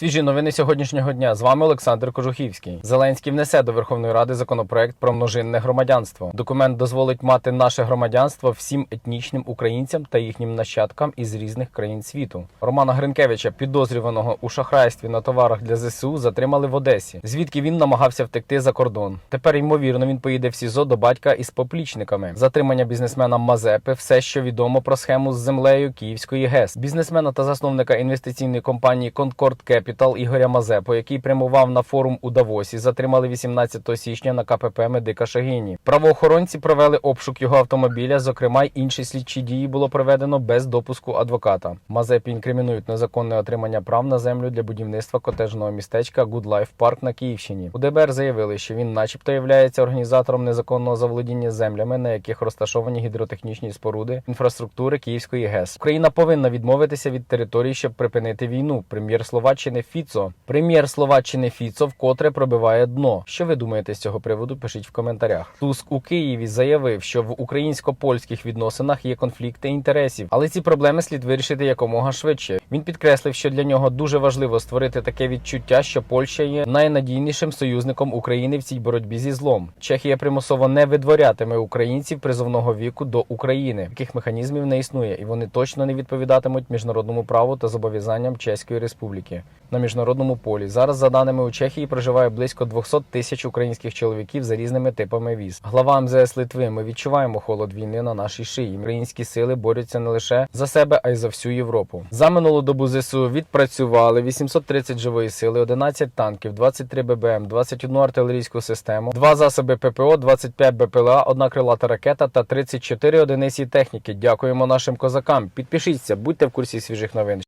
Свіжі новини сьогоднішнього дня. З вами Олександр Кожухівський. Зеленський внесе до Верховної Ради законопроект про множинне громадянство. Документ дозволить мати наше громадянство всім етнічним українцям та їхнім нащадкам із різних країн світу. Романа Гринкевича, підозрюваного у шахрайстві на товарах для ЗСУ, затримали в Одесі, звідки він намагався втекти за кордон. Тепер ймовірно він поїде в СІЗО до батька із поплічниками. Затримання бізнесмена Мазепи, все, що відомо про схему з землею Київської ГЕС. Бізнесмена та засновника інвестиційної компанії Concord Capital Ігоря Мазепу, який прямував на форум у Давосі, затримали 18 січня на КПП Медика Шагіні. Правоохоронці провели обшук його автомобіля. Зокрема, й інші слідчі дії було проведено без допуску адвоката. Мазепі інкримінують незаконне отримання прав на землю для будівництва котежного містечка Good Life Park на Київщині. У ДБР заявили, що він, начебто, являється організатором незаконного заволодіння землями, на яких розташовані гідротехнічні споруди інфраструктури Київської ГЕС. Україна повинна відмовитися від території, щоб припинити війну. Прем'єр Словаччини Фіцо. Прем'єр Словаччини Фіцо вкотре пробиває дно. Що ви думаєте з цього приводу? Пишіть в коментарях. Туск у Києві заявив, що в українсько-польських відносинах є конфлікти інтересів, але ці проблеми слід вирішити якомога швидше. Він підкреслив, що для нього дуже важливо створити таке відчуття, що Польща є найнадійнішим союзником України в цій боротьбі зі злом. Чехія примусово не видворятиме українців призовного віку до України. Таких механізмів не існує, і вони точно не відповідатимуть міжнародному праву та зобов'язанням Чеської Республіки на міжнародному полі. Зараз, за даними у Чехії, проживає близько 200 тисяч українських чоловіків за різними типами віз. Глава МЗС Литви. Ми відчуваємо холод війни на нашій шиї. Українські сили борються не лише за себе, а й за всю Європу. За минулу добу ЗСУ відпрацювали 830 живої сили, 11 танків, 23 ББМ, 21 артилерійську систему, 2 засоби ППО, 25 БПЛА, одна крилата ракета та 34 одиниці техніки. Дякуємо нашим козакам. Підпишіться, будьте в курсі свіжих новин.